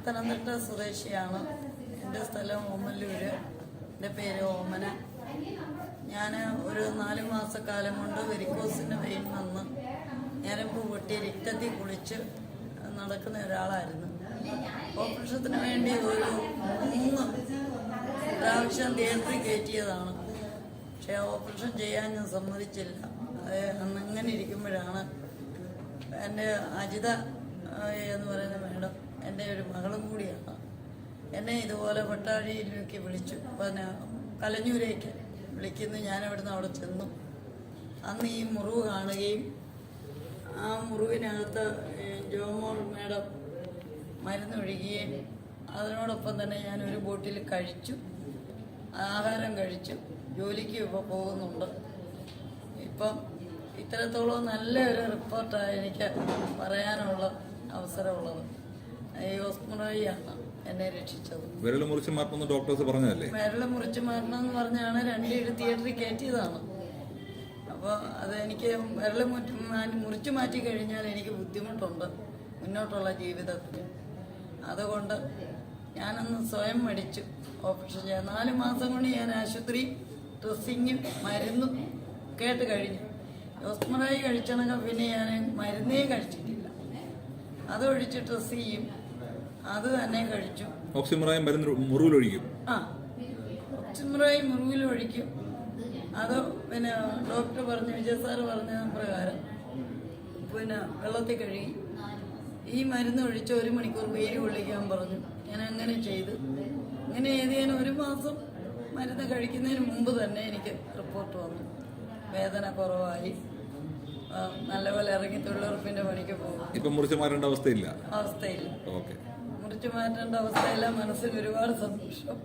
പത്തനംതിട്ട സ്വദേശിയാണ്. എന്റെ സ്ഥലം ഓമല്ലൂര്. എന്റെ പേര് ഓമന. ഞാൻ ഒരു നാല് മാസക്കാലം കൊണ്ട് വെരിക്കോസിന് വെയിൻ വന്ന് ഞരമ്പ് പൊട്ടി രക്തത്തിൽ കുളിച്ച് നടക്കുന്ന ഒരാളായിരുന്നു. ഓപ്പറേഷത്തിന് വേണ്ടി ഒരു മൂന്ന് പ്രാവശ്യം തിയേറ്ററിൽ കയറ്റിയതാണ്. പക്ഷേ ഓപ്പറേഷൻ ചെയ്യാൻ ഞാൻ സമ്മതിച്ചില്ല. അന്ന് അങ്ങനെ ഇരിക്കുമ്പോഴാണ് എന്റെ അജിത എന്ന് പറയുന്ന മേഡം എന്റെ ഒരു മകളും കൂടിയാണ്. എന്നെ ഇതുപോലെ പട്ടാഴിയിലേക്ക് വിളിച്ചു. പിന്നെ കലഞ്ഞൂരേക്ക് വിളിക്കുന്നു. ഞാൻ അവിടുന്ന് അവിടെ ചെന്നു. അന്ന് ഈ മുറിവ് കാണുകയും ആ മുറിവിനകത്ത് ജോമോൾ മേഡം മരുന്നൊഴുകുകയും അതിനോടൊപ്പം തന്നെ ഞാൻ ഒരു ബോട്ടിൽ കഴിച്ചു. ആഹാരം കഴിച്ചു. ജോലിക്ക് ഇപ്പോൾ പോകുന്നുണ്ട്. ഇപ്പം ഇത്രത്തോളം നല്ലൊരു റിപ്പോർട്ടാണ് എനിക്ക് പറയാനുള്ള അവസരമുള്ളത്. ഹോസ്പിറ്റലാണ് എന്നെ രക്ഷിച്ചത്. വിരൽ മുറിച്ച് മാറ്റണമെന്ന് ഡോക്ടേഴ്സ് പറഞ്ഞതല്ലേ? വിരൽ മുറിച്ച് മാറ്റണം എന്ന് പറഞ്ഞാണ് രണ്ടേഴ് തിയേറ്ററിൽ കയറ്റിയതാണ്. അപ്പോൾ അത് എനിക്ക് വിരൽ മുറ്റി മുറിച്ച് മാറ്റി കഴിഞ്ഞാൽ എനിക്ക് ബുദ്ധിമുട്ടുണ്ട് മുന്നോട്ടുള്ള ജീവിതത്തിൽ അതുകൊണ്ട് ഞാനന്ന് സ്വയം മടിച്ചു ഓപ്പറേഷൻ ചെയ്യാൻ. നാല് മാസം കൊണ്ട് ഞാൻ ആശുപത്രി ഡ്രസ്സിങ്ങും മരുന്നും കേട്ട് കഴിഞ്ഞു. ഹോസ്പിറ്റലായി കഴിച്ചണെങ്കിൽ പിന്നെ ഞാൻ മരുന്നേ കഴിച്ചിട്ടില്ല. അതൊഴിച്ച് ഡ്രസ്സ് ചെയ്യും. അത് തന്നെ കഴിച്ചു. ഓക്സിമറായും മരുന്ന് മുറിവിലൊഴിക്കും. ആ. ഒക്സിമറായി മുറിവിൽ ഒഴിക്കും അത് പിന്നെ ഡോക്ടർ പറഞ്ഞു വിജയ സാറ് പറഞ്ഞ പ്രകാരം പിന്നെ വെള്ളത്തിൽ കഴുകി. ഈ മരുന്ന് ഒഴിച്ച് ഒരു മണിക്കൂർ വെയിൽ കൊള്ളിക്കാൻ പറഞ്ഞു. ഞാൻ അങ്ങനെ ചെയ്തു. അങ്ങനെ ചെയ്ത് ഞാൻ ഒരു മാസം മരുന്ന് കഴിക്കുന്നതിന് മുമ്പ് തന്നെ എനിക്ക് റിപ്പോർട്ട് വന്നു. വേദന കുറവായി. നല്ലപോലെ ഇറങ്ങി തൊഴിലുറപ്പിന്റെ പണിക്ക് പോകും ഇപ്പൊ മുറിച്ച് മാറേണ്ട അവസ്ഥയില്ല. അവസ്ഥയില്ല. ഓക്കെ. മുറിച്ചു മാറ്റേണ്ട അവസ്ഥയില്ല മനസ്സിൽ ഒരുപാട് സന്തോഷം.